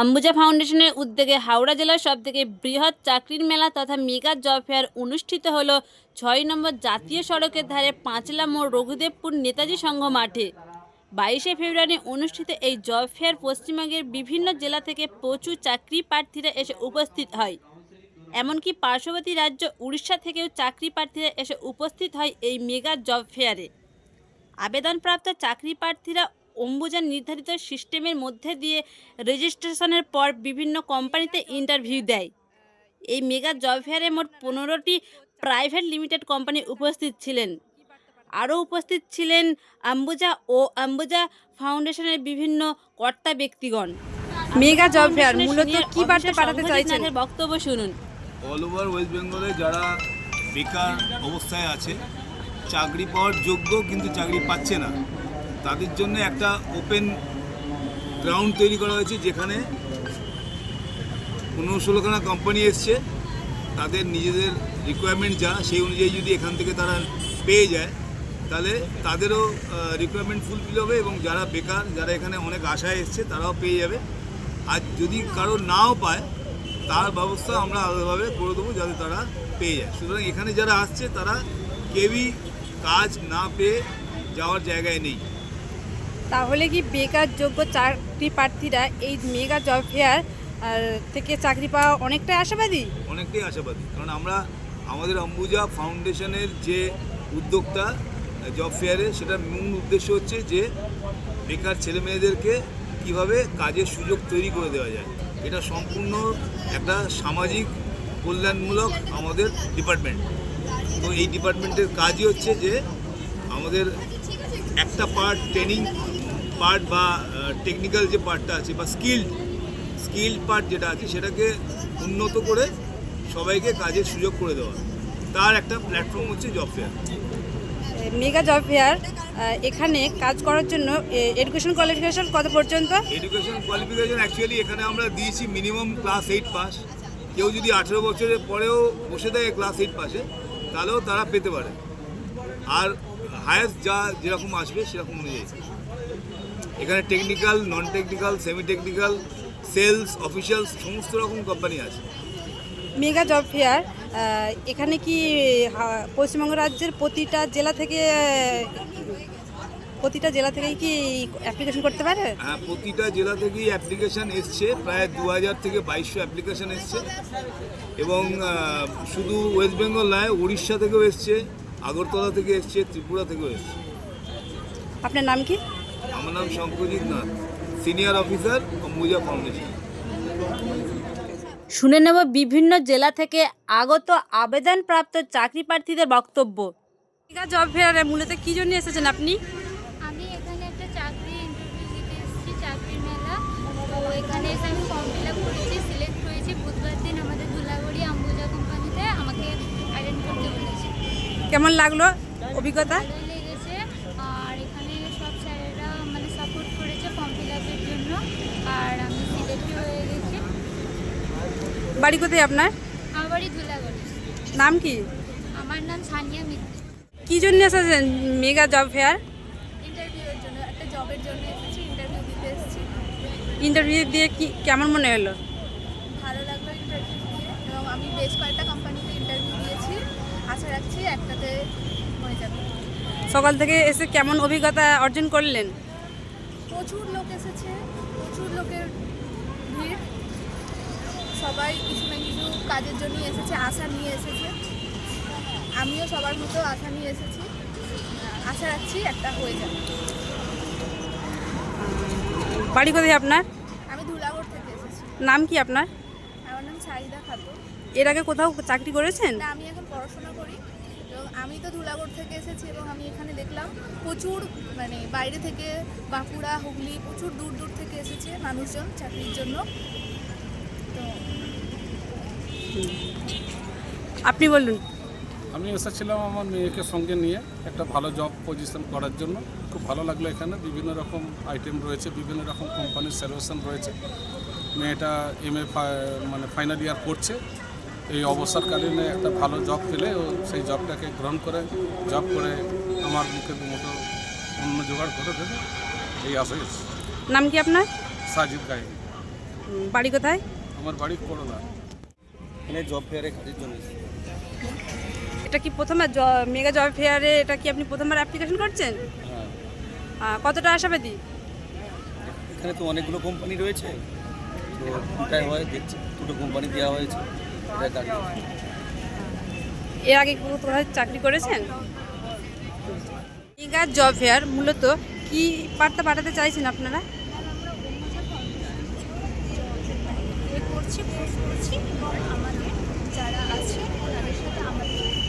আম্বুজা ফাউন্ডেশনের উদ্যোগে হাওড়া জেলার সবথেকে বৃহৎ চাকরির মেলা তথা মেগা জব ফেয়ার অনুষ্ঠিত হল ছয় নম্বর জাতীয় সড়কের ধারে পাঁচলা মোড় রঘুদেবপুর নেতাজি সংঘ মাঠে। বাইশে ফেব্রুয়ারি অনুষ্ঠিত এই জব ফেয়ার পশ্চিমবঙ্গের বিভিন্ন জেলা থেকে প্রচুর চাকরি প্রার্থীরা এসে উপস্থিত হয়। এমনকি পার্শ্ববর্তী রাজ্য উড়িষ্যা থেকেও চাকরি প্রার্থীরা এসে উপস্থিত হয় এই মেগা জব ফেয়ারে। আবেদনপ্রাপ্ত চাকরি প্রার্থীরা অম্বুজার নির্ধারিত সিস্টেমের মধ্যে দিয়ে রেজিস্ট্রেশনের পর বিভিন্ন কোম্পানিতে ইন্টারভিউ দেয়। এই মেগা জব ফেয়ারে মোট পনেরোটি প্রাইভেট লিমিটেড কোম্পানি উপস্থিত ছিলেন। আরও উপস্থিত ছিলেন আম্বুজা ও আম্বুজা ফাউন্ডেশনের বিভিন্ন কর্তা ব্যক্তিগণ। মেগা জব ফেয়ার মূলত কি বার্তা পাঠাতে চাইছেন? বক্তব্য শুনুন। অল ওভার ওয়েস্ট বেঙ্গলে যারা বেকার অবস্থায় আছে চাকরি পাওয়ার যোগ্য কিন্তু চাকরি পাচ্ছে না। তাদের জন্য একটা ওপেন গ্রাউন্ড তৈরি করা হয়েছে, যেখানে পনেরো ষোলোখানা কোম্পানি এসছে। তাদের নিজেদের রিকোয়ারমেন্ট যা, সেই অনুযায়ী যদি এখান থেকে তারা পেয়ে যায়, তাহলে তাদেরও রিকোয়ারমেন্ট ফুলফিল হবে এবং যারা বেকার, যারা এখানে অনেক আশায় এসছে, তারাও পেয়ে যাবে। আর যদি কারও নাও পায়, তার ব্যবস্থা আমরা আলাদাভাবে করে দেবো যাতে তারা পেয়ে যায়। সুতরাং এখানে যারা আসছে, তারা কেউই কাজ না পেয়ে যাওয়ার জায়গায় নেই। তাহলে কি বেকার যোগ্য চাকরি প্রার্থীরা এই মেগা জব ফেয়ার থেকে চাকরি পাওয়া অনেকটাই আশাবাদী? অনেকটাই আশাবাদী। কারণ আমরা, আমাদের অম্বুজা ফাউন্ডেশনের যে উদ্যোক্তা জব ফেয়ারে, সেটার মূল উদ্দেশ্য হচ্ছে যে বেকার ছেলে মেয়েদেরকে কীভাবে কাজের সুযোগ তৈরি করে দেওয়া যায়। এটা সম্পূর্ণ একটা সামাজিক কল্যাণমূলক আমাদের ডিপার্টমেন্ট। তো এই ডিপার্টমেন্টের কাজই হচ্ছে যে আমাদের একটা পার্ট ট্রেনিং পার্ট বা টেকনিক্যাল যে পার্টটা আছে বা স্কিল্ড স্কিল্ড পার্ট যেটা আছে সেটাকে উন্নত করে সবাইকে কাজের সুযোগ করে দেওয়া। তার একটা প্ল্যাটফর্ম হচ্ছে job fair mega job fair এখানে কাজ করার জন্য এডুকেশন কোয়ালিফিকেশন কত পর্যন্ত? এডুকেশন কোয়ালিফিকেশন অ্যাকচুয়ালি এখানে আমরা দিয়েছি মিনিমাম ক্লাস এইট পাস কেউ যদি আঠেরো বছরের পরেও বসে থাকে ক্লাস এইট পাসে তাহলেও তারা পেতে পারে। আর হায়েস্ট যা যেরকম আসবে সেরকম অনুযায়ী। এখানে technical non technical semi technical sales officials সমস্ত রকম কোম্পানি আছে। মেগা জব ফেয়ার এখানে কি পশ্চিমবঙ্গ রাজ্যের প্রতিটা জেলা থেকে প্রতিটা জেলা থেকেই কি অ্যাপ্লিকেশন করতে পারে? হ্যাঁ প্রতিটা জেলা থেকেই অ্যাপ্লিকেশান এসছে প্রায় দু হাজার থেকে বাইশশো অ্যাপ্লিকেশান এসছে। এবং শুধু ওয়েস্ট বেঙ্গল নয় উড়িষ্যা থেকেও এসছে। আগরতলা থেকে এসছে ত্রিপুরা থেকেও এসছে। আপনার নাম কি? আমার নাম Shankarjit Nath senior officer Ambuja foundation. শুনে নেব বিভিন্ন জেলা থেকে আগত আবেদনপ্রাপ্ত চাকরি প্রার্থীদের বক্তব্য। জব ফেয়ারে মূলত কি জন্য এসেছেন আপনি? আমি এখানে একটা চাকরি ইন্টারভিউ দিতে এসেছি চাকরির মেলা। তো এখানে এসে আমি ফর্ম ফিল আপ করেছি সিলেক্ট হয়েছি বুধবার দিন আমাদের ধুলাগড়ি আম্বুজা কোম্পানিতে আমাকে অ্যাটেন্ড করতে বলেছে কেমন লাগল অভিজ্ঞতা? আর এখানে সব স্যারেরা মানে সাপোর্ট করেছে ফর্ম ফিল আপের জন্য। আর আমি সিলেক্ট হয়ে গেছি। বাড়ি কোথায় আপনার? আমার বাড়ি ধুলাগড়ি। নাম কি? আমার নাম সানিয়া মিত্র। কি জন্য এসেছেন মেগা জব ফেয়ার? ইন্টারভিউয়ের জন্য একটা জবের জন্য এসেছি ইন্টারভিউ দিতে এসেছি। ইন্টারভিউ দিয়ে কি কেমন মনে হলো? ভালো লাগল ইন্টারভিউ দিয়ে। এবং আমি বেশ কয়েকটা কোম্পানিতে ইন্টারভিউ দিয়েছি আশা রাখছি একটাতে হয়ে যাবে। সকাল থেকে এসে কেমন অভিজ্ঞতা অর্জন করলেন? প্রচুর লোক এসেছে প্রচুর লোকের ভিড়। সবাই কিছু না কিছু কাজের জন্য এসেছে আশা নিয়ে এসেছে। আমিও সবার মতো আশা নিয়ে এসেছি। আশা রাখছি একটা হয়ে যাবে। বাড়ি কোথায় আপনার? আমি ধুলাগড় থেকে এসেছি। নাম কি আপনার? আমার নাম সারিদা খাতুন। এর আগে কোথাও চাকরি করেছেন? না আমি এখন পড়াশোনা করি। এবং আমি তো ধুলাগড় থেকে এসেছি এবং আমি এখানে দেখলাম প্রচুর মানে বাইরে থেকে বাঁকুড়া হুগলি প্রচুর দূর দূর থেকে এসেছে মানুষজন চাকরির জন্য। তো আপনি বলুন। আমি এসেছিলাম আমার মেয়েকে সঙ্গে নিয়ে একটা ভালো জব পজিশন করার জন্য। খুব ভালো লাগল এখানে। বিভিন্ন রকম আইটেম রয়েছে বিভিন্ন রকম কোম্পানির সার্ভিসন রয়েছে। মেয়েটা এম এ মানে ফাইনাল ইয়ার করছে এই অবসরকালীনে একটা ভালো জব পেলে ও সেই জবটাকে গ্রহণ করে জব করে আমার মুখে মতো অন্য জোগাড় করে দেবে এই আশাই নাম কি আপনার? সাজিদ উম, বাড়ি কোথায়? আমার বাড়ি করোনা। এখানে জব ফেয়ারে কাজের জন্য এটা কি প্রথমবার জ- মেগা জব ফেয়ারে এটা কি আপনি প্রথমবার অ্যাপ্লিকেশন করছেন? হ্যাঁ। কতটা আশাবাদী? এখানে তো অনেকগুলো কোম্পানি রয়েছে। তো দুটাই হয় দেখছি। দুটো কোম্পানি দেওয়া হয়েছে। এর আগে কোথাও চাকরি করেছেন? মেগা জব ফেয়ার মূলত কি বার্তা পাঠাতে চাইছেন আপনারা? করছি যারা আছে তাদের সাথে আমাদের